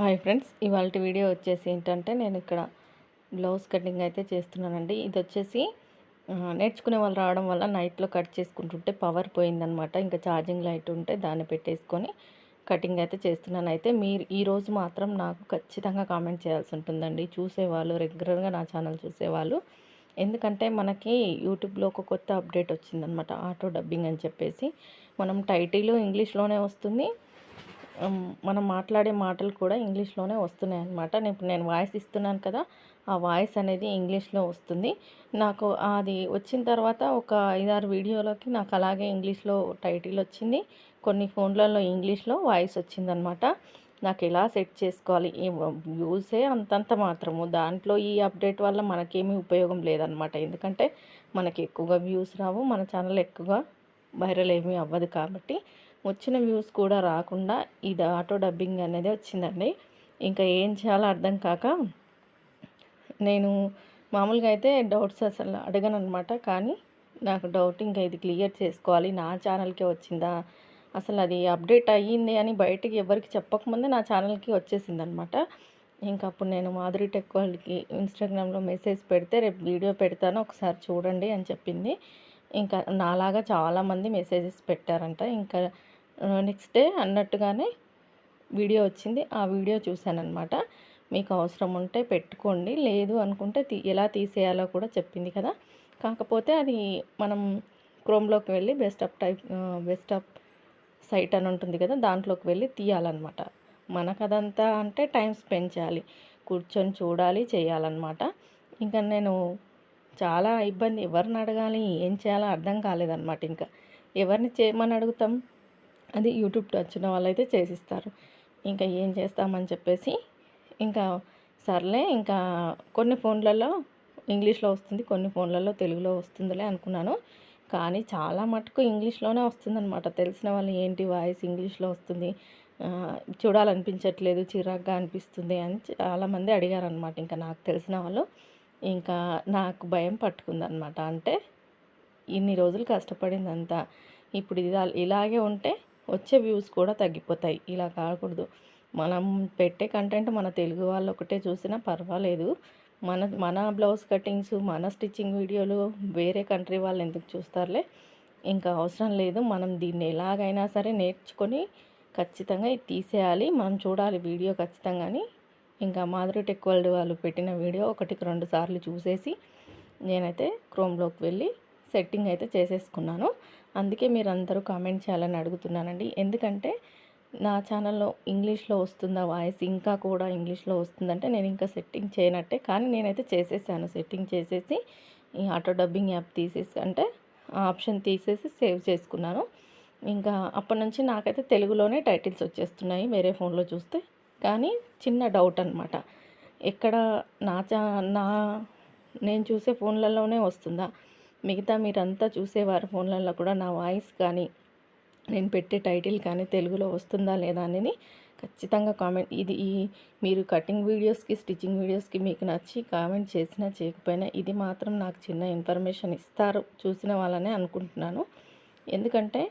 Hi friends ఇవాళ video వచ్చేసి ఏంటంటే నేను ఇక్కడ బ్లౌజ్ కటింగ్ అయితే చేస్తున్నానండి. ఇది వచ్చేసి నేర్చుకునే వాళ్ళు రావడం వల్ల నైట్లో కట్ చేసుకుంటుంటే పవర్ పోయిందనమాట. ఇంకా ఛార్జింగ్ లైట్ ఉంటే దాన్ని పెట్టేసుకొని కటింగ్ అయితే చేస్తున్నాను. అయితే మీరు ఈరోజు మాత్రం నాకు ఖచ్చితంగా కామెంట్ చేయాల్సి ఉంటుందండి. చూసేవాళ్ళు రెగ్యులర్గా నా ఛానల్ చూసేవాళ్ళు. ఎందుకంటే మనకి యూట్యూబ్లో ఒక కొత్త అప్డేట్ వచ్చిందనమాట ఆటో డబ్బింగ్ అని చెప్పేసి. మనం టైటిల్ ఇంగ్లీష్లోనే వస్తుంది. మనం మాట్లాడే మాటలు కూడా ఇంగ్లీష్లోనే వస్తున్నాయి అన్నమాట నేను ఇప్పుడు నేను వాయిస్ ఇస్తున్నాను కదా ఆ వాయిస్ అనేది ఇంగ్లీష్లో వస్తుంది. నాకు అది వచ్చిన తర్వాత ఒక ఐదారు వీడియోలకి నాకు అలాగే ఇంగ్లీష్లో టైటిల్ వచ్చింది. కొన్ని ఫోన్లలో ఇంగ్లీష్లో వాయిస్ వచ్చిందనమాట నాకు ఎలా సెట్ చేసుకోవాలి? ఈ వ్యూసే అంతంత మాత్రము. దాంట్లో ఈ అప్డేట్ వల్ల మనకేమీ ఉపయోగం లేదనమాట ఎందుకంటే మనకి ఎక్కువగా వ్యూస్ రావు మన ఛానల్ ఎక్కువగా వైరల్ ఏమీ అవ్వదు కాబట్టి వచ్చిన వ్యూస్ కూడా రాకుండా ఇది ఆటో డబ్బింగ్ అనేది వచ్చిందండి. ఇంకా ఏం చేయాలో అర్థం కాక నేను మామూలుగా అయితే డౌట్స్ అసలు అడగను అనమాట కానీ నాకు డౌట్ ఇంకా ఇది క్లియర్ చేసుకోవాలి. నా ఛానల్కే వచ్చిందా? అసలు అది అప్డేట్ అయ్యింది అని బయటికి ఎవరికి చెప్పకముందే నా ఛానల్కి వచ్చేసింది అనమాట ఇంకా అప్పుడు నేను మాధురి టెక్ వాళ్ళకి ఇన్స్టాగ్రామ్లో మెసేజ్ పెడితే రేపు వీడియో పెడతాను ఒకసారి చూడండి అని చెప్పింది. ఇంకా నాలాగా చాలామంది మెసేజెస్ పెట్టారంట. ఇంకా నెక్స్ట్ డే అన్నట్టుగానే వీడియో వచ్చింది. ఆ వీడియో చూశానమాట మీకు అవసరం ఉంటే పెట్టుకోండి. లేదు అనుకుంటే తీ ఎలా తీసేయాలో కూడా చెప్పింది కదా. కాకపోతే అది మనం క్రోమ్లోకి వెళ్ళి best up type best up site అని ఉంటుంది కదా దాంట్లోకి వెళ్ళి తీయాలన్నమాట. మనకు అదంతా అంటే టైం స్పెండ్ చేయాలి. కూర్చొని చూడాలి చేయాలన్నమాట. ఇంకా నేను చాలా ఇబ్బంది. ఎవరిని అడగాలి? ఏం చేయాలో అర్థం కాలేదన్నమాట. ఇంకా ఎవరిని చేయమని అడుగుతాం? అది యూట్యూబ్ వచ్చిన వాళ్ళైతే చేసిస్తారు. ఇంకా ఏం చేస్తామని చెప్పేసి ఇంకా సర్లే ఇంకా కొన్ని ఫోన్లలో ఇంగ్లీష్లో వస్తుంది కొన్ని ఫోన్లలో తెలుగులో వస్తుందిలే అనుకున్నాను. కానీ చాలా మటుకు ఇంగ్లీష్లోనే వస్తుందన్నమాట. తెలిసిన వాళ్ళు ఏంటి వాయిస్ ఇంగ్లీష్లో వస్తుంది చూడాలనిపించట్లేదు చిరాగ్గా అనిపిస్తుంది అని చాలామంది అడిగారనమాట ఇంకా నాకు తెలిసిన వాళ్ళు ఇంకా నాకు భయం పట్టుకుందనమాట అంటే ఇన్ని రోజులు కష్టపడిందంతా ఇప్పుడు ఇది ఇలాగే ఉంటే వచ్చే వ్యూస్ కూడా తగ్గిపోతాయి. ఇలా కాకూడదు. మనం పెట్టే కంటెంట్ మన తెలుగు వాళ్ళు ఒకటే చూసినా పర్వాలేదు. మన మన బ్లౌజ్ కటింగ్స్ మన స్టిచ్చింగ్ వీడియోలు వేరే కంట్రీ వాళ్ళు ఎందుకు చూస్తారులే? ఇంకా అవసరం లేదు. మనం దీన్ని ఎలాగైనా సరే నేర్చుకొని ఖచ్చితంగా ఇది తీసేయాలి. మనం చూడాలి వీడియో ఖచ్చితంగాని ఇంకా మాధురి టెక్ వరల్డ్ వాళ్ళు పెట్టిన వీడియో ఒకటికి రెండు సార్లు చూసేసి నేనైతే క్రోమ్లోకి వెళ్ళి సెట్టింగ్ అయితే చేసేసుకున్నాను. అందుకే మీరు అందరూ కామెంట్ చేయాలని అడుగుతున్నానండి. ఎందుకంటే నా ఛానల్లో ఇంగ్లీష్లో వస్తుందా వాయిస్ ఇంకా కూడా ఇంగ్లీష్లో వస్తుందంటే నేను ఇంకా సెట్టింగ్ చేయనట్టే. కానీ నేనైతే చేసేసాను. సెట్టింగ్ చేసేసి ఈ ఆటో డబ్బింగ్ యాప్ తీసేసి అంటే ఆ ఆప్షన్ తీసేసి సేవ్ చేసుకున్నాను. ఇంకా అప్పటి నుంచి నాకైతే తెలుగులోనే టైటిల్స్ వచ్చేస్తున్నాయి వేరే ఫోన్లో చూస్తే. కానీ చిన్న డౌట్ అనమాట ఎక్కడ నా చా నా నేను చూసే ఫోన్లలోనే వస్తుందా? మిగతా మీరంతా చూసేవారు ఫోన్లలో కూడా నా వాయిస్ కానీ నేను పెట్టే టైటిల్ కానీ తెలుగులో వస్తుందా లేదా అనేది ఖచ్చితంగా కామెంట్. ఇది ఈ మీరు కటింగ్ వీడియోస్కి స్టిచ్చింగ్ వీడియోస్కి మీకు నచ్చి కామెంట్ చేసినా చేయకపోయినా ఇది మాత్రం నాకు చిన్న ఇన్ఫర్మేషన్ ఇస్తారు. చూసిన వాళ్ళనే అనుకుంటున్నాను. ఎందుకంటే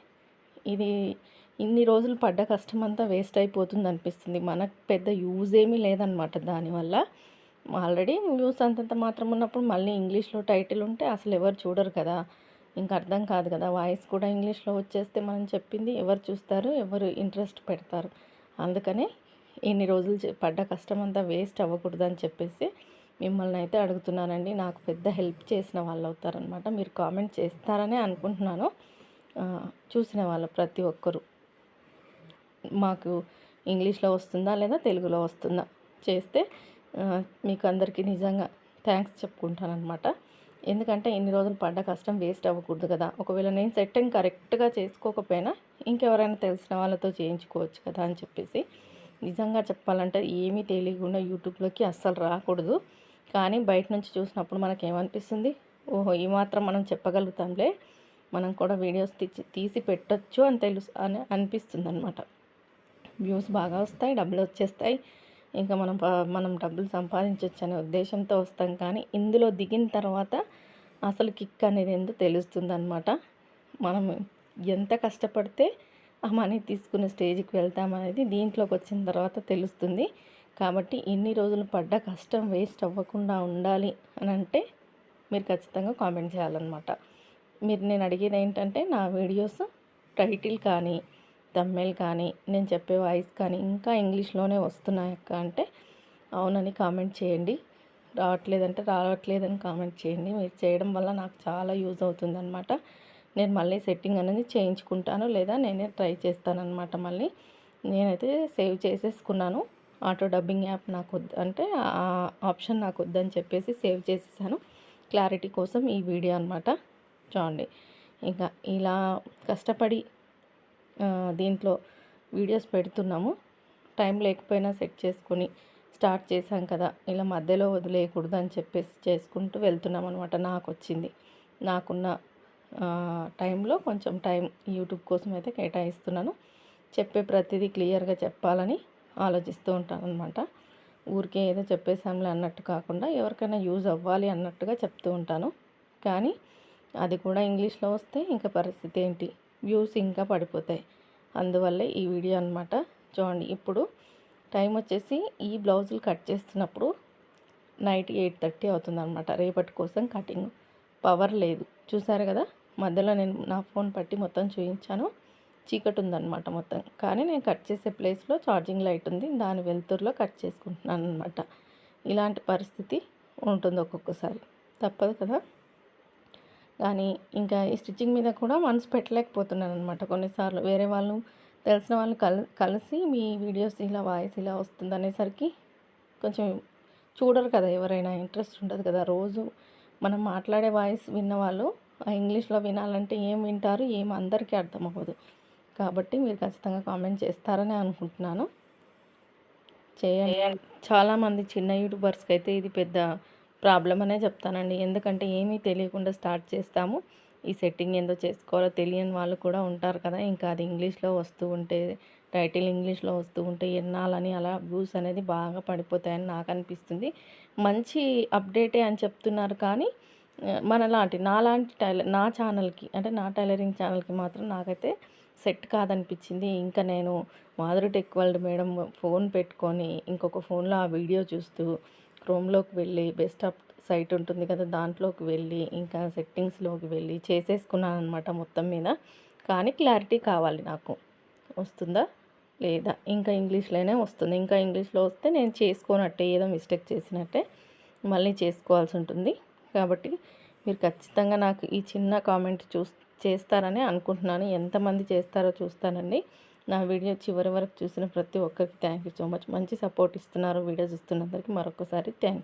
ఇది ఇన్ని రోజులు పడ్డ కష్టం అంతా వేస్ట్ అయిపోతుంది అనిపిస్తుంది మనకు పెద్ద యూజ్ ఏమీ లేదనమాట దానివల్ల. ఆల్రెడీ వ్యూస్ అంతంత మాత్రం ఉన్నప్పుడు మళ్ళీ ఇంగ్లీష్లో టైటిల్ ఉంటే అసలు ఎవరు చూడరు కదా. ఇంకా అర్థం కాదు కదా. వాయిస్ కూడా ఇంగ్లీష్లో వచ్చేస్తే మనం చెప్పింది ఎవరు చూస్తారు ఎవరు ఇంట్రెస్ట్ పెడతారు. అందుకనే ఇన్ని రోజులు పడ్డ కష్టం అంతా వేస్ట్ అవ్వకూడదు అని చెప్పేసి మిమ్మల్ని అయితే అడుగుతున్నానండి. నాకు పెద్ద హెల్ప్ చేసిన వాళ్ళు అవుతారనమాట మీరు కామెంట్ చేస్తారనే అనుకుంటున్నాను. చూసిన వాళ్ళు ప్రతి ఒక్కరు. మాకు ఇంగ్లీష్లో వస్తుందా లేదా తెలుగులో వస్తుందా? చేస్తే మీకు అందరికీ నిజంగా థ్యాంక్స్ చెప్పుకుంటాను అనమాట ఎందుకంటే ఇన్ని రోజులు పడ్డ కష్టం వేస్ట్ అవ్వకూడదు కదా. ఒకవేళ నేను సెట్టింగ్ కరెక్ట్గా చేసుకోకపోయినా ఇంకెవరైనా తెలిసిన వాళ్ళతో చేయించుకోవచ్చు కదా అని చెప్పేసి. నిజంగా చెప్పాలంటే ఏమీ తెలియకుండా యూట్యూబ్లోకి అస్సలు రాకూడదు. కానీ బయట నుంచి చూసినప్పుడు మనకి ఏమనిపిస్తుంది ఓహో ఈ మాత్రం మనం చెప్పగలుగుతాంలే. మనం కూడా వీడియోస్ తీసి తీసి పెట్టొచ్చు అని తెలుసు అని అనిపిస్తుంది అనమాట వ్యూస్ బాగా వస్తాయి డబ్బులు వచ్చేస్తాయి. ఇంకా మనం మనం డబ్బులు సంపాదించవచ్చు అనే ఉద్దేశంతో వస్తాం. కానీ ఇందులో దిగిన తర్వాత అసలు కిక్ అనేది ఏందో తెలుస్తుంది అనమాట మనం ఎంత కష్టపడితే ఆ మనీ తీసుకునే స్టేజ్కి వెళ్తామనేది దీంట్లోకి వచ్చిన తర్వాత తెలుస్తుంది. కాబట్టి ఇన్ని రోజులు పడ్డ కష్టం వేస్ట్ అవ్వకుండా ఉండాలి అని అంటే మీరు ఖచ్చితంగా కామెంట్ చేయాలన్నమాట. మీరు నేను అడిగేది ఏంటంటే నా వీడియోస్ టైటిల్ కానీ తమ్మెల్ కానీ నేను చెప్పే వాయిస్ కానీ ఇంకా ఇంగ్లీష్లోనే వస్తున్నాయక్క అంటే అవునని కామెంట్ చేయండి. రావట్లేదంటే రావట్లేదని కామెంట్ చేయండి. మీరు చేయడం వల్ల నాకు చాలా యూజ్ అవుతుందన్నమాట. నేను మళ్ళీ సెట్టింగ్ అనేది చేయించుకుంటాను లేదా నేనే ట్రై చేస్తానన్నమాట మళ్ళీ. నేనైతే సేవ్ చేసేసుకున్నాను. ఆటో డబ్బింగ్ యాప్ నాకు వద్దు అంటే ఆ ఆప్షన్ నాకు వద్దని చెప్పేసి సేవ్ చేసేసాను. క్లారిటీ కోసం ఈ వీడియో అనమాట చూడండి. ఇంకా ఇలా కష్టపడి దీంట్లో వీడియోస్ పెడుతున్నాము. టైం లేకపోయినా సెట్ చేసుకొని స్టార్ట్ చేశాం కదా. ఇలా మధ్యలో వదిలేయకూడదు అని చెప్పేసి చేసుకుంటూ వెళ్తున్నాం అనమాట నాకు వచ్చింది నాకున్న టైంలో కొంచెం టైం యూట్యూబ్ కోసం అయితే కేటాయిస్తున్నాను. చెప్పే ప్రతిదీ క్లియర్గా చెప్పాలని ఆలోచిస్తూ ఉంటాను అనమాట ఊరికే ఏదో చెప్పేసాంలే అన్నట్టు కాకుండా ఎవరికైనా యూజ్ అవ్వాలి అన్నట్టుగా చెప్తూ ఉంటాను. కానీ అది కూడా ఇంగ్లీష్లో వస్తే ఇంకా పరిస్థితి ఏంటి? వ్యూస్ ఇంకా పడిపోతాయి. అందువల్ల ఈ వీడియో అనమాట చూడండి ఇప్పుడు టైం వచ్చేసి ఈ బ్లౌజులు కట్ చేస్తున్నప్పుడు నైట్ ఎయిట్ థర్టీ అవుతుంది అనమాట రేపటి కోసం కటింగ్ పవర్ లేదు. చూసారు కదా మధ్యలో నేను నా ఫోన్ పట్టి మొత్తం చూపించాను. చీకటి ఉందన్నమాట మొత్తం. కానీ నేను కట్ చేసే ప్లేస్లో ఛార్జింగ్ లైట్ ఉంది. దాని వెలుతురులో కట్ చేసుకుంటున్నాను అనమాట ఇలాంటి పరిస్థితి ఉంటుంది ఒక్కొక్కసారి. తప్పదు కదా? కానీ ఇంకా ఈ స్టిచ్చింగ్ మీద కూడా మనసు పెట్టలేకపోతున్నాను అనమాట కొన్నిసార్లు. వేరే వాళ్ళు తెలిసిన వాళ్ళు కల్ కలిసి మీ వీడియోస్ ఇలా వాయిస్ ఇలా వస్తుంది అనేసరికి కొంచెం చూడరు కదా ఎవరైనా ఇంట్రెస్ట్ ఉండదు కదా. రోజు మనం మాట్లాడే వాయిస్ విన్న వాళ్ళు ఇంగ్లీష్లో వినాలంటే ఏం వింటారు ఏం అందరికీ అర్థం అవ్వదు. కాబట్టి మీరు ఖచ్చితంగా కామెంట్ చేస్తారని అనుకుంటున్నాను. చేయండి. చాలామంది చిన్న యూట్యూబర్స్కి అయితే ఇది పెద్ద ప్రాబ్లం అనే చెప్తానండి. ఎందుకంటే ఏమీ తెలియకుండా స్టార్ట్ చేస్తాము. ఈ సెట్టింగ్ ఏందో చేసుకోవాలో తెలియని వాళ్ళు కూడా ఉంటారు కదా. ఇంకా అది ఇంగ్లీష్లో వస్తూ ఉంటే టైటిల్ ఇంగ్లీష్లో వస్తూ ఉంటే ఎన్నాలని అలా వ్యూస్ అనేది బాగా పడిపోతాయని నాకు అనిపిస్తుంది. మంచి అప్డేటే అని చెప్తున్నారు కానీ మనలాంటి నాలాంటి టైలర్ నా ఛానల్కి అంటే నా టైలరింగ్ ఛానల్కి మాత్రం నాకైతే సెట్ కాదనిపించింది. ఇంకా నేను Madhuri tech world madam phone పెట్టుకొని ఇంకొక ఫోన్లో ఆ వీడియో చూస్తూ క్రోమ్లోకి వెళ్ళి బెస్ట్ అప్ సైట్ ఉంటుంది కదా దాంట్లోకి వెళ్ళి ఇంకా సెట్టింగ్స్లోకి వెళ్ళి చేసేసుకున్నాను అనమాట మొత్తం మీద. కానీ క్లారిటీ కావాలి నాకు. వస్తుందా? లేదా? ఇంకా ఇంగ్లీష్లోనే వస్తుంది. ఇంకా ఇంగ్లీష్లో వస్తే నేను చేసుకోనట్టే ఏదో మిస్టేక్ చేసినట్టే మళ్ళీ చేసుకోవాల్సి ఉంటుంది. కాబట్టి మీరు ఖచ్చితంగా నాకు ఈ చిన్న కామెంట్ చూ చేస్తారని అనుకుంటున్నాను. ఎంతమంది చేస్తారో చూస్తానండి. నా వీడియో చివరి వరకు చూసిన ప్రతి ఒక్కరికి థ్యాంక్ యూ సో మచ్. మంచి సపోర్ట్ ఇస్తున్నారు వీడియోస్ ఇస్తున్నందరికీ మరొకసారి థ్యాంక్